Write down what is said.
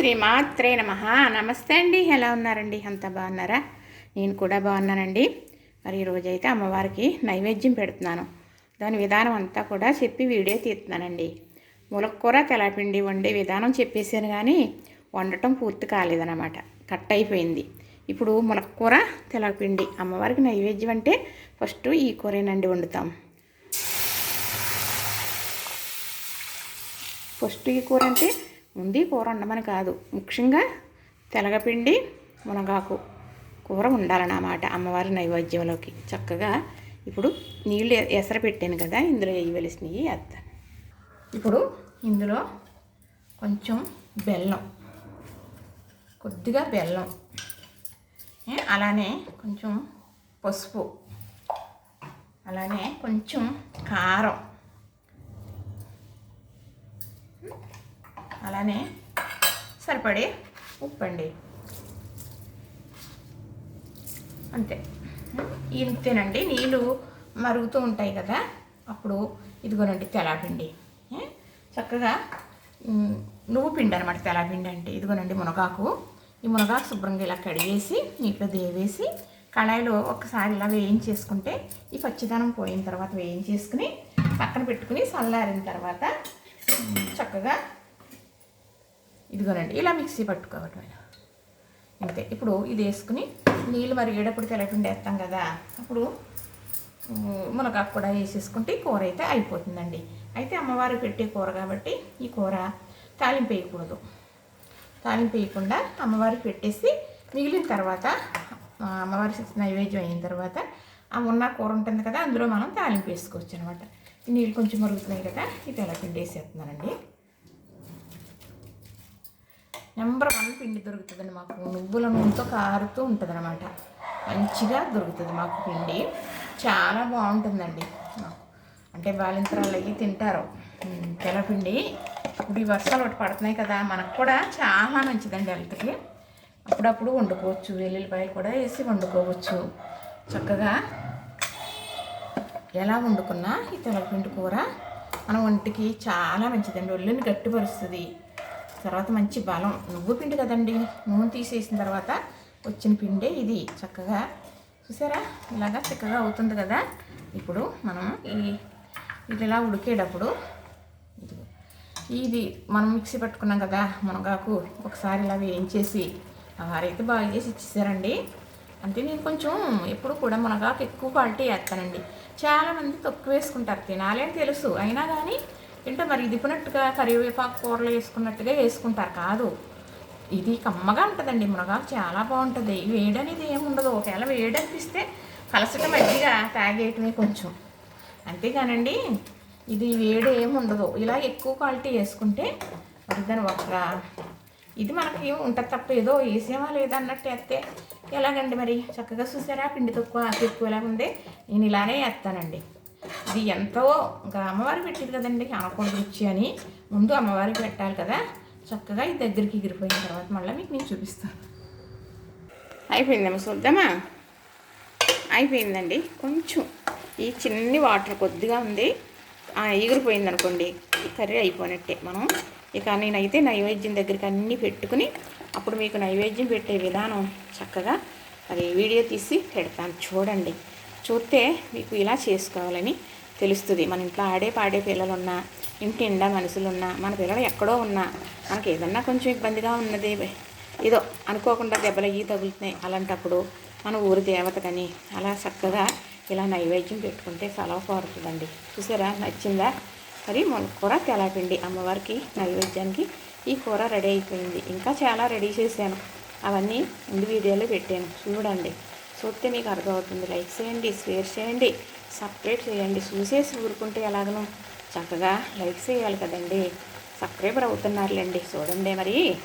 శ్రీమాత్రే నమ. నమస్తే అండి. ఎలా ఉన్నారండి? అంతా బాగున్నారా? నేను కూడా బాగున్నానండి. మరి ఈరోజైతే అమ్మవారికి నైవేద్యం పెడుతున్నాను. దాని విధానం అంతా కూడా చెప్పి వీడియో తీస్తున్నానండి. ములక్కూర తెలపిండి వండే విధానం చెప్పేసాను కానీ వండటం పూర్తి కాలేదన్నమాట. కట్ అయిపోయింది. ఇప్పుడు ములక్కూర తెలపిండి అమ్మవారికి నైవేద్యం అంటే ఫస్ట్ ఈ కూరేనండి వండుతాం. ఫస్ట్ ఈ కూర అంటే ఉంది. కూర ఉండమని కాదు. ముఖ్యంగా తెలగపిండి మునగాకు కూర ఉండాలన్నమాట అమ్మవారి నైవేద్యంలోకి. చక్కగా ఇప్పుడు నీళ్ళు ఎసరు పెట్టాను కదా ఇందులో వేయవలసినవి వేస్తాను ఇప్పుడు ఇందులో కొంచెం బెల్లం కొద్దిగా బెల్లం అలానే కొంచెం పసుపు అలానే కొంచెం కారం అలానే సరిపడే ఉప్పు అండి అంతే ఇంతేనండి నీళ్ళు మరుగుతూ ఉంటాయి కదా అప్పుడు ఇదిగోనండి తెలాపిండి. చక్కగా నువ్వు పిండి అనమాట తెలాపిండి అంటే. ఇదిగోనండి మునగాకు. ఈ మునగాకు శుభ్రంగా ఇలా కడిగేసి నీటిలో దేవేసి కళాయిలో ఒకసారి ఇలా వేయించేసుకుంటే ఈ పచ్చిదనం పోయిన తర్వాత వేయించేసుకుని పక్కన పెట్టుకుని చల్లారిన తర్వాత చక్కగా ఇదిగోనండి ఇలా మిక్సీ పట్టుకోవటం అంతే ఇప్పుడు ఇది వేసుకుని నీళ్ళు మరి మరిగేటప్పుడు తెలపిండి వేస్తాం కదా అప్పుడు మునగాకు కూడా వేసేసుకుంటే ఈ కూర అయితే అయిపోతుందండి. అయితే అమ్మవారు పెట్టే కూర కాబట్టి ఈ కూర తాలింపు వేయకూడదు. తాలింపు వేయకుండా అమ్మవారికి పెట్టేసి మిగిలిన తర్వాత అమ్మవారి నైవేద్యం అయిన తర్వాత ఆ ఉన్న కూర ఉంటుంది కదా అందులో మనం తాలింపు వేసుకోవచ్చు అనమాట ఈ నీళ్ళు కొంచెం మరుగుతున్నాయి కదా ఈ తెల్లపిండి వేసేస్తున్నానండి. నెంబర్ వన్ పిండి దొరుకుతుందండి మాకు. నువ్వుల నూనెతో కారుతూ ఉంటుంది అనమాట మంచిగా దొరుకుతుంది మాకు పిండి. చాలా బాగుంటుందండి అంటే బాలింతరాలు అయ్యి తింటారు. తెలపిండి తెల్లపిండి ఇప్పుడు ఈ వర్షాలు ఒకటి పడుతున్నాయి కదా మనకు కూడా చాలా మంచిదండి హెల్త్కి. అప్పుడప్పుడు వండుకోవచ్చు. వెల్లుల్లిపాయలు కూడా వేసి వండుకోవచ్చు. చక్కగా ఎలా వండుకున్నా ఈ తెల్లపిండి కూర మన ఒంటికి చాలా మంచిదండి. ఒళ్ళుని గట్టిపరుస్తుంది. తర్వాత మంచి బలం. నువ్వు పిండి కదండి. నూనె తీసేసిన తర్వాత వచ్చిన పిండే ఇది. చక్కగా చూసారా? ఇలాగా చక్కగా అవుతుంది కదా? ఇప్పుడు మనం ఈ ఇది ఇలా ఉడికేటప్పుడు ఇది మనం మిక్సీ పట్టుకున్నాం కదా మునగాకు ఒకసారి ఇలా వేయించేసి వారైతే బాగా చేసి ఇచ్చేసారండి. అంటే నేను కొంచెం ఎప్పుడు కూడా మునగాకు ఎక్కువ క్వాలిటీ వేస్తానండి. చాలామంది తక్కువ వేసుకుంటారు. తినాలి అని తెలుసు. అయినా కానీ ఏంటో మరి ఇదిపినట్టుగా కరివేపాకు కూరలు వేసుకున్నట్టుగా వేసుకుంటారు కాదు. ఇది కమ్మగా ఉంటుందండి మునగాకు చాలా బాగుంటుంది. వేడి అనేది ఏముండదు ఒకవేళ వేడి అనిపిస్తే కలసట మజ్జిగ తాగేయటమే కొంచెం. అంతేగానండి ఇది వేడి ఏముండదు ఇలా ఎక్కువ క్వాలిటీ వేసుకుంటే మరి దాని ఒక ఇది మనకి ఉంటుంది తప్ప ఏదో వేసేవా లేదా అన్నట్టు వేస్తే ఎలాగండి మరి? చక్కగా చూసారా? పిండి తక్కువ ఆకు ఎక్కువ ఎలా ఉంది నేను ఇలానే వేస్తానండి. ఇది ఎంతో ఇంకా అమ్మవారికి పెట్టింది కదండి ఆనకూడదు రుచి అని. ముందు అమ్మవారికి పెట్టాలి కదా. చక్కగా ఇది దగ్గరికి ఎగిరిపోయిన తర్వాత మళ్ళీ మీకు నేను చూపిస్తాను. అయిపోయిందమ్మా చూద్దామా? అయిపోయిందండి. కొంచెం ఈ చిన్ని వాటర్ కొద్దిగా ఉంది. ఎగిరిపోయింది అనుకోండి కర్రీ అయిపోయినట్టే మనం. ఇక నేనైతే నైవేద్యం దగ్గరికి అన్నీ పెట్టుకుని అప్పుడు మీకు నైవేద్యం పెట్టే విధానం చక్కగా అది వీడియో తీసి పెడతాను. చూడండి. చూస్తే మీకు ఇలా చేసుకోవాలని తెలుస్తుంది. మన ఇంట్లో ఆడే పాడే పిల్లలు ఉన్నా ఇంటి నిండా మనుషులున్నా మన పిల్లలు ఎక్కడో ఉన్నా మనకి ఏదన్నా కొంచెం ఇబ్బందిగా ఉన్నది. ఏదో అనుకోకుండా దెబ్బలు అయ్యి తగులుతున్నాయి. అలాంటప్పుడు మన ఊరి దేవతకని అలా చక్కగా ఇలా నైవేద్యం పెట్టుకుంటే సెలవు కోరుతుందండి. చూసారా? నచ్చిందా? మరి మన కూర తెలాపిండి అమ్మవారికి నైవేద్యానికి ఈ కూర రెడీ అయిపోయింది. ఇంకా చాలా రెడీ చేశాను. అవన్నీ ముందు వీడియోలో పెట్టాను. చూడండి. చూస్తే మీకు అర్థమవుతుంది. లైక్ చేయండి షేర్ చేయండి సబ్స్క్రైబ్ చేయండి. చూసేసి ఊరుకుంటే ఎలాగనో చక్కగా లైక్ చేయాలి కదండి. సబ్స్క్రైబర్ అవుతున్నారులేండి. చూడండి మరి.